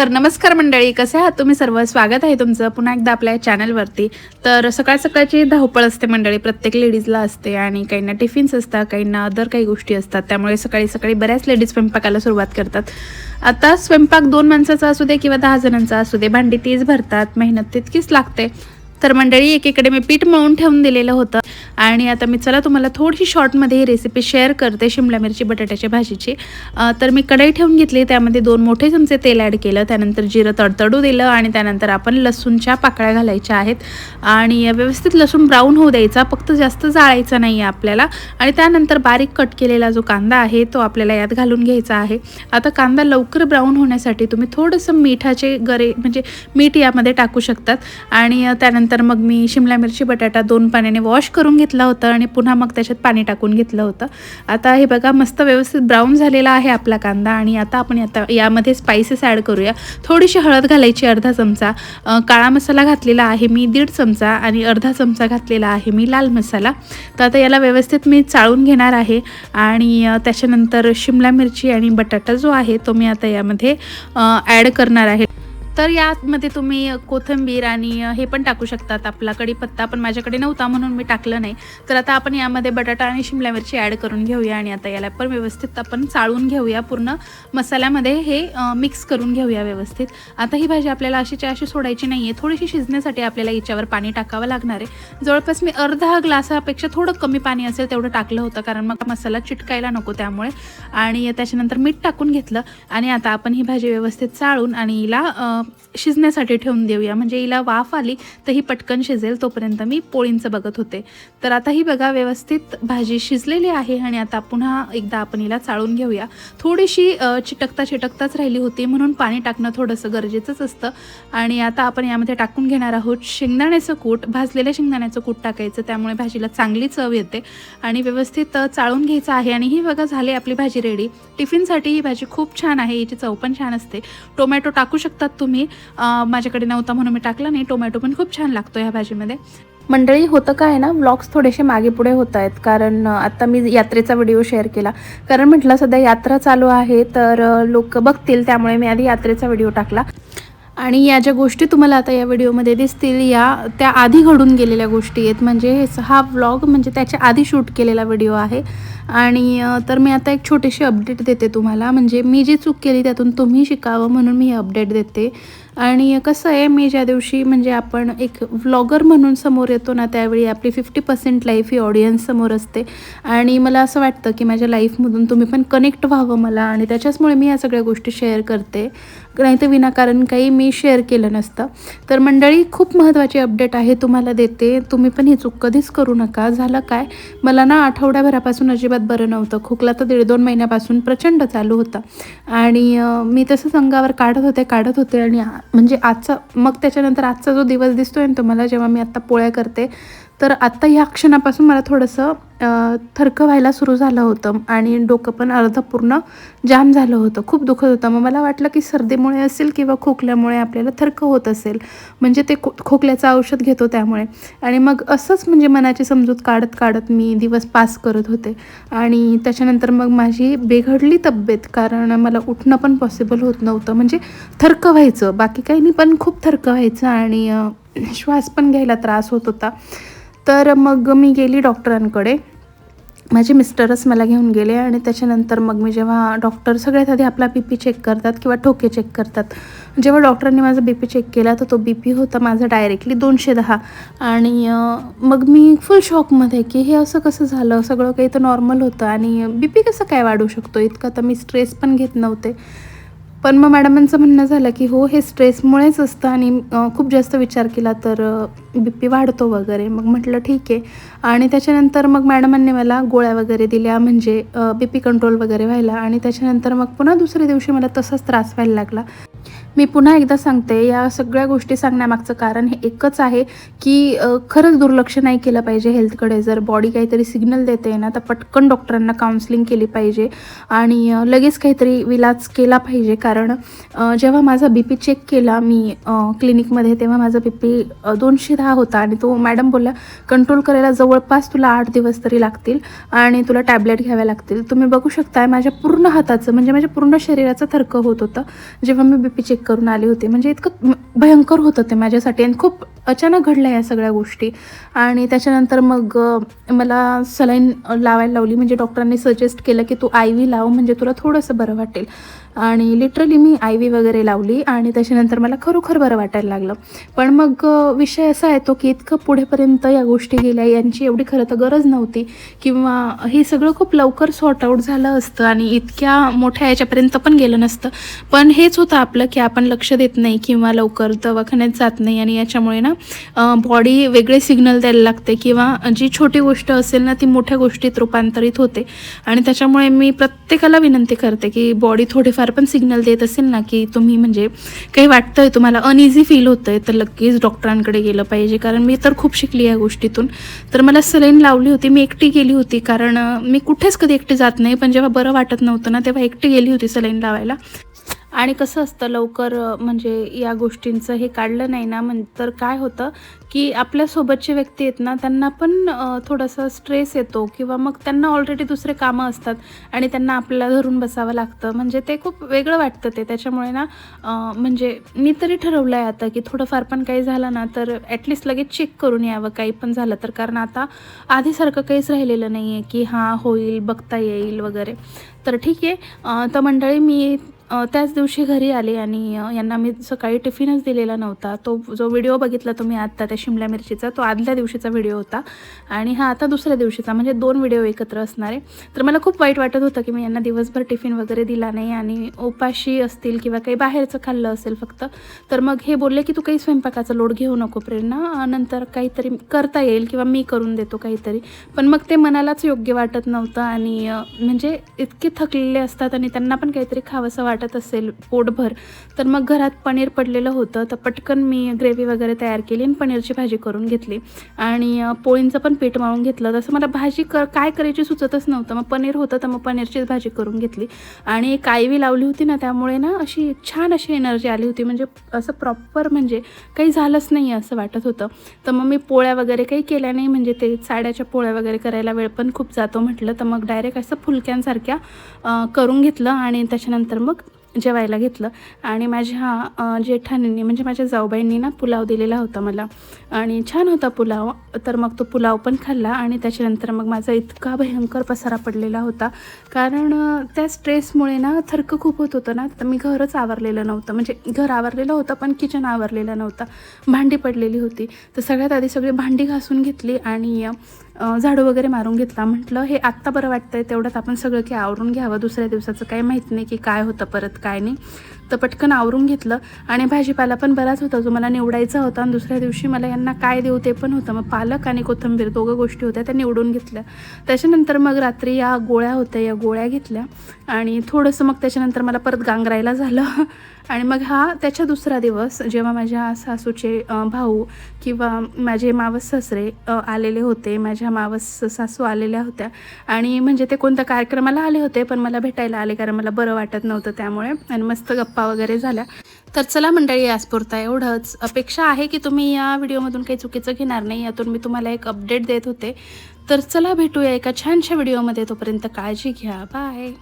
तर नमस्कार मंडळी कसे आहात तुम्ही? सर्व स्वागत आहे तुमचं पुन्हा एकदा आपल्या चॅनलवरती. तर सकाळ सकाळची धावपळ असते मंडळी प्रत्येक लेडीजला असते आणि काहींना टिफिन्स असतात काहींना अदर काही गोष्टी असतात. त्यामुळे सकाळी सकाळी बऱ्याच लेडीज स्वयंपाकाला सुरुवात करतात. आता स्वयंपाक दोन माणसाचा असू दे किंवा दहा जणांचा असू दे भांडी तीच भरतात मेहनत तितकीच लागते. तर मंडळी एकीकडे मी पीठ मळून ठेवून दिलेलं होतं. आणि आता मी चला तुम्हाला थोडीशी शॉर्टमध्ये ही रेसिपी शेअर करते शिमला मिरची बटाट्याच्या भाजीची. तर मी कढई ठेवून घेतली त्यामध्ये दोन मोठे चमचे तेल ॲड केलं त्यानंतर जिरं तडतडू दिलं आणि त्यानंतर आपण लसूणच्या पाकळ्या घालायच्या आहेत. आणि व्यवस्थित लसूण ब्राऊन होऊ द्यायचा फक्त जास्त जाळायचा नाही आहे आपल्याला. आणि त्यानंतर बारीक कट केलेला जो कांदा आहे तो आपल्याला यात घालून घ्यायचा आहे. आता कांदा लवकर ब्राऊन होण्यासाठी तुम्ही थोडंसं मिठाचे गरे म्हणजे मीठ यामध्ये टाकू शकतात. आणि त्यानंतर त्यानंतर मग मी शिमला मिरची बटाटा दोन पाण्याने वॉश करून घेतला होता आणि पुन्हा मग त्याच्यात पाणी टाकून घेतलं होतं. आता हे बघा मस्त व्यवस्थित ब्राऊन झालेला आहे आपला कांदा आणि आता आपण आता यामध्ये स्पायसेस ॲड करूया. थोडीशी हळद घालायची अर्धा चमचा. काळा मसाला घातलेला आहे मी दीड चमचा आणि अर्धा चमचा घातलेला आहे मी लाल मसाला. तर आता याला व्यवस्थित मी चाळून घेणार आहे आणि त्याच्यानंतर शिमला मिरची आणि बटाटा जो आहे तो मी आता यामध्ये ॲड करणार आहे. तर यामध्ये तुम्ही कोथिंबीर आणि हे पण टाकू शकतात. आपला कढीपत्ता पण माझ्याकडे नव्हता म्हणून मी टाकलं नाही. तर आता आपण यामध्ये बटाटा आणि शिमला मिरची ॲड करून घेऊया आणि आता याला पण व्यवस्थित आपण चाळून घेऊया पूर्ण मसाल्यामध्ये हे मिक्स करून घेऊया व्यवस्थित. आता ही भाजी आपल्याला अशीच्या अशी सोडायची नाही आहे थोडीशी शिजण्यासाठी आपल्याला याच्यावर पाणी टाकावं लागणार आहे. जवळपास मी अर्धा ग्लासापेक्षा थोडं कमी पाणी असेल तेवढं टाकलं होतं कारण मग मसाला चिटकायला नको त्यामुळे. आणि त्याच्यानंतर मीठ टाकून घेतलं. आणि आता आपण ही भाजी व्यवस्थित चाळून आणि हिला month. शिजण्यासाठी ठेवून देऊया. म्हणजे हिला वाफ आली तर ही पटकन शिजेल तोपर्यंत मी पोळींचं बघत होते. तर आता ही बघा व्यवस्थित भाजी शिजलेली आहे आणि आता पुन्हा एकदा आपण हिला चाळून घेऊया. थोडीशी चिटकता चिटकताच राहिली होती म्हणून पाणी टाकणं थोडंसं गरजेचंच असतं. आणि आता आपण यामध्ये टाकून घेणार आहोत शेंगदाण्याचं कूट. भाजलेल्या शेंगदाण्याचं कूट टाकायचं. त्यामुळे भाजीला चांगली चव येते. आणि व्यवस्थित चाळून घ्यायचं आहे आणि ही बघा झाली आपली भाजी रेडी टिफिनसाठी ही भाजी खूप छान आहे. याची चव पण छान असते. टोमॅटो टाकू शकतात तुम्ही. माझ्याकडे नव्हता म्हणून मी टाकला नाही. टोमॅटो पण खूप छान लागतो ह्या भाजीमध्ये. मंडळी होतं काय ना व्लॉग्स थोडेसे मागे पुढे होत आहेत. कारण आता मी यात्रेचा व्हिडिओ शेअर केला. कारण म्हटलं सध्या यात्रा चालू आहे. तर लोक बघतील त्यामुळे मी आधी यात्रेचा व्हिडिओ टाकला. आणि या ज्या गोष्टी तुम्हाला आता या व्हिडिओमध्ये दिसतील या त्या आधी घडून गेलेल्या गोष्टी आहेत. म्हणजे हा व्लॉग म्हणजे त्याच्या आधी शूट केलेला व्हिडिओ आहे. आणि तर मी आता एक छोटीशी अपडेट देते तुम्हाला. म्हणजे मी जी चूक केली त्यातून तुम्ही शिकावं म्हणून मी अपडेट देते. आणि कसं आहे मी ज्या दिवशी म्हणजे आपण एक व्लॉगर म्हणून समोर येतो ना त्यावेळी आपली फिफ्टी पर्सेंट लाईफ ही ऑडियन्स समोर असते. आणि मला असं वाटतं की माझ्या लाईफमधून तुम्ही पण कनेक्ट व्हावं मला आणि त्याच्याचमुळे मी या सगळ्या गोष्टी शेअर करते. नाही तर विनाकारण काही मी शेअर केलं नसतं. तर मंडळी खूप महत्त्वाची अपडेट आहे तुम्हाला देते. तुम्ही पण ही चूक कधीच करू नका. झालं काय? मला ना आठवड्याभरापासून अजिबात बरं नव्हतं. खोकला तर दीड दोन महिन्यापासून प्रचंड चालू होता. आणि मी तसंच अंगावर काढत होते काढत होते आणि म्हणजे आजचा मग त्याच्यानंतर आजचा जो दिवस दिसतोय ना तुम्हाला जेव्हा मी आत्ता पोळ्या करते तर आत्ता ह्या क्षणापासून मला थोडंसं थरकं व्हायला सुरू झालं होतं आणि डोकं पण अर्ध पूर्ण जाम झालं होतं. खूप दुखत होतं. मग मला वाटलं की सर्दीमुळे असेल किंवा खोकल्यामुळे आपल्याला थरकं होत असेल म्हणजे ते खो खोकल्याचं औषध घेतो त्यामुळे. आणि मग असंच म्हणजे मनाची समजूत काढत काढत मी दिवस पास करत होते. आणि त्याच्यानंतर मग माझी बेघडली तब्येत कारण मला उठणं पण पॉसिबल होत नव्हतं. म्हणजे थरकं व्हायचं. बाकी काही नाही पण खूप थरकं व्हायचं आणि श्वास पण घ्यायला त्रास होत होता. तर मग मी गेली डॉक्टरांकडे. माझे मिस्टरच मला घेऊन गेले आणि त्याच्यानंतर मग मी जेव्हा डॉक्टर सगळ्यात आधी आपला बी पी चेक करतात किंवा ठोके चेक करतात. जेव्हा डॉक्टरांनी माझा बी पी चेक केला तर तो बी पी होता माझा डायरेक्टली दोनशे दहा. आणि मग मी फुल शॉकमध्ये की हे असं कसं झालं? सगळं काही तर नॉर्मल होतं आणि बी पी कसं काय वाढू शकतो? इतकं तर मी स्ट्रेस पण घेत नव्हते. पण मग मॅडमांचं म्हणणं झालं की हो हे स्ट्रेसमुळेच असतं आणि खूप जास्त विचार केला तर बी पी वाढतो वगैरे. मग म्हटलं ठीक आहे. आणि त्याच्यानंतर मग मॅडमांनी मला गोळ्या वगैरे दिल्या म्हणजे बी पी कंट्रोल वगैरे व्हायला. आणि त्याच्यानंतर मग पुन्हा दुसऱ्या दिवशी मला तसाच त्रास व्हायला लागला. मी पुन्हा एकदा सांगते या सगळ्या गोष्टी सांगण्यामागचं कारण हे एकच आहे की खरंच दुर्लक्ष नाही केलं पाहिजे हेल्थकडे. जर बॉडी काहीतरी सिग्नल देते ना तर पटकन डॉक्टरांना काउन्सिलिंग केली पाहिजे आणि लगेच काहीतरी विलाज केला पाहिजे. कारण जेव्हा माझा बी पी चेक केला मी क्लिनिकमध्ये तेव्हा माझा बी पी दोनशे दहा होता आणि तो मॅडम बोलला कंट्रोल करायला जवळपास तुला आठ दिवस तरी लागतील आणि तुला टॅबलेट घ्याव्या लागतील. तुम्ही बघू शकताय माझ्या पूर्ण हाताचं म्हणजे माझ्या पूर्ण शरीराचं थरकं होत होतं. जेव्हा मी बी पी चेक करून आले होते. म्हणजे इतकं भयंकर होतं ते माझ्यासाठी आणि खूप अचानक घडल्या या सगळ्या गोष्टी. आणि त्याच्यानंतर मग मला सलाईन लावायला लावली. म्हणजे डॉक्टरांनी सजेस्ट केलं की तू आय व्ही लाव म्हणजे तुला थोडंसं बरं वाटेल. आणि लिटरली मी आय व्ही वगैरे लावली आणि त्याच्यानंतर मला खरोखर बरं वाटायला लागलं. पण मग विषय असा येतो की इतकं पुढेपर्यंत या गोष्टी गेल्या यांची एवढी खरं तर गरज नव्हती. किंवा हे सगळं खूप लवकर सॉर्ट आऊट झालं असतं आणि इतक्या मोठ्या याच्यापर्यंत पण गेलं नसतं. पण हेच होतं आपलं की आपण लक्ष देत नाही किंवा लवकर दवाखान्यात जात नाही आणि याच्यामुळे ना बॉडी वेगळे सिग्नल द्यायला लागते किंवा जी छोटी गोष्ट असेल ना ती मोठ्या गोष्टीत रूपांतरित होते. आणि त्याच्यामुळे मी प्रत्येकाला विनंती करते की बॉडी थोडेफार पण सिग्नल देत असेल ना की तुम्ही म्हणजे काही वाटतंय तुम्हाला अनइझी फील होतंय तर लगेच डॉक्टरांकडे गेलं पाहिजे. कारण मी तर खूप शिकली या गोष्टीतून. तर मला सलाईन लावली होती मी एकटी गेली होती. कारण मी कुठेच कधी एकटी जात नाही. पण जेव्हा बरं वाटत नव्हतं ना तेव्हा एकटी गेली होती सलाईन लावायला. आणि कसं असतं लवकर म्हणजे या गोष्टींचं हे काढलं नाही ना म्हण तर काय होतं की आपल्यासोबतचे व्यक्ती आहेत ना त्यांना पण थोडासा थोडंसं स्ट्रेस येतो किंवा मग त्यांना ऑलरेडी दुसरे कामं असतात आणि त्यांना आपल्याला धरून बसावं लागतं. म्हणजे ते खूप वेगळं वाटतं ते. त्याच्यामुळे ना म्हणजे मी तरी ठरवलं आहे आता की थोडंफार पण काही झालं ना तर ॲटलिस्ट लगेच चेक करून यावं. काही पण झालं तर. कारण आता आधीसारखं काहीच राहिलेलं नाही आहे की हां होईल बघता येईल वगैरे. तर ठीक आहे. तर मंडळी मी त्याच दिवशी घरी आले आणि यांना मी सकाळी टिफिनच दिलेला नव्हता. तो जो व्हिडिओ बघितला तुम्ही आत्ता त्या शिमला मिरचीचा तो आदल्या दिवशीचा व्हिडिओ होता. आणि हा आता दुसऱ्या दिवशीचा म्हणजे दोन व्हिडिओ एकत्र असणारे. तर मला खूप वाईट वाटत होतं की मी यांना दिवसभर टिफिन वगैरे दिला नाही आणि उपाशी असतील किंवा काही बाहेरचं खाल्लं असेल फक्त तर मग हे बोलले की तू काही स्वयंपाकाचा लोड घेऊ नको प्रेरणा नंतर काहीतरी करता येईल किंवा मी करून देतो काहीतरी. पण मग ते मनालाच योग्य वाटत नव्हतं आणि म्हणजे इतके थकलेले असतात आणि त्यांना पण काहीतरी खावंसं वाटतं वाटत असेल पोटभर तर मग घरात पनीर पडलेलं होतं. तर पटकन मी ग्रेव्ही वगैरे तयार केली आणि पनीरची भाजी करून घेतली. आणि पोळींचं पण पीठ मळून घेतलं. तसं मला भाजी कर काय करायची सुचतच नव्हतं. मग पनीर होतं तर मग पनीरचीच भाजी करून घेतली. आणि कायवी लावली होती ना त्यामुळे ना अशी छान अशी एनर्जी आली होती. म्हणजे असं प्रॉपर म्हणजे काही झालंच नाही असं वाटत होतं. तर मग मी पोळ्या वगैरे काही केल्या नाही. म्हणजे ते साड्याच्या पोळ्या वगैरे करायला वेळ पण खूप जातो म्हटलं. तर मग डायरेक्ट असं फुलक्यांसारख्या करून घेतलं आणि त्याच्यानंतर मग जेवायला घेतलं. आणि माझ्या अ, जेठानींनी म्हणजे माझ्या जाऊबाईंनी ना पुलाव दिलेला होता मला. आणि छान होता पुलाव. तर मग तो पुलाव पण खाल्ला आणि त्याच्यानंतर मग माझा इतका भयंकर पसारा पडलेला होता. कारण त्या स्ट्रेसमुळे ना थरकं खूप होत होतं ना. तर मी घरच आवरलेलं नव्हतं. म्हणजे घर आवरलेलं होतं पण किचन आवरलेलं नव्हतं. भांडी पडलेली होती. तर सगळ्यात आधी सगळी भांडी घासून घेतली आणि झाडू वगैरे मारून घेतला. म्हटलं हे आत्ता बरं वाटतंय तेवढ्यात आपण सगळं की आवरून घ्यावं. दुसऱ्या दिवसाचं काही माहीत नाही की काय होतं परत काय नाही. तर पटकन आवरून घेतलं. आणि भाजीपाला पण बराच होता जो मला निवडायचा होता. आणि दुसऱ्या दिवशी मला यांना काय देऊ ते पण होतं. मग पालक आणि कोथिंबीर दोघं गोष्टी होत्या त्या निवडून घेतल्या. त्याच्यानंतर मग रात्री या गोळ्या होत्या या गोळ्या घेतल्या. आणि थोडंसं मग त्याच्यानंतर मला परत गांगरायला झालं. आणि मग हा त्याच्या दुसरा दिवस जेव्हा माझ्या सासूचे भाऊ किंवा माझे मावस सासरे आलेले होते माझ्या मावस सासू आलेल्या होत्या आणि म्हणजे ते कोणत्या कार्यक्रमाला आले होते पण मला भेटायला आले कारण मला बरं वाटत नव्हतं त्यामुळे आणि मस्त गप्पा वगैरे झाल्या. तर चला मंडळी याचपुरता एवढंच. अपेक्षा आहे की तुम्ही या व्हिडिओमधून काही चुकीचं घेणार नाही यातून मी तुम्हाला एक अपडेट देत होते. तर चला भेटूया एका छानशा व्हिडिओमध्ये तोपर्यंत काळजी घ्या. बाय.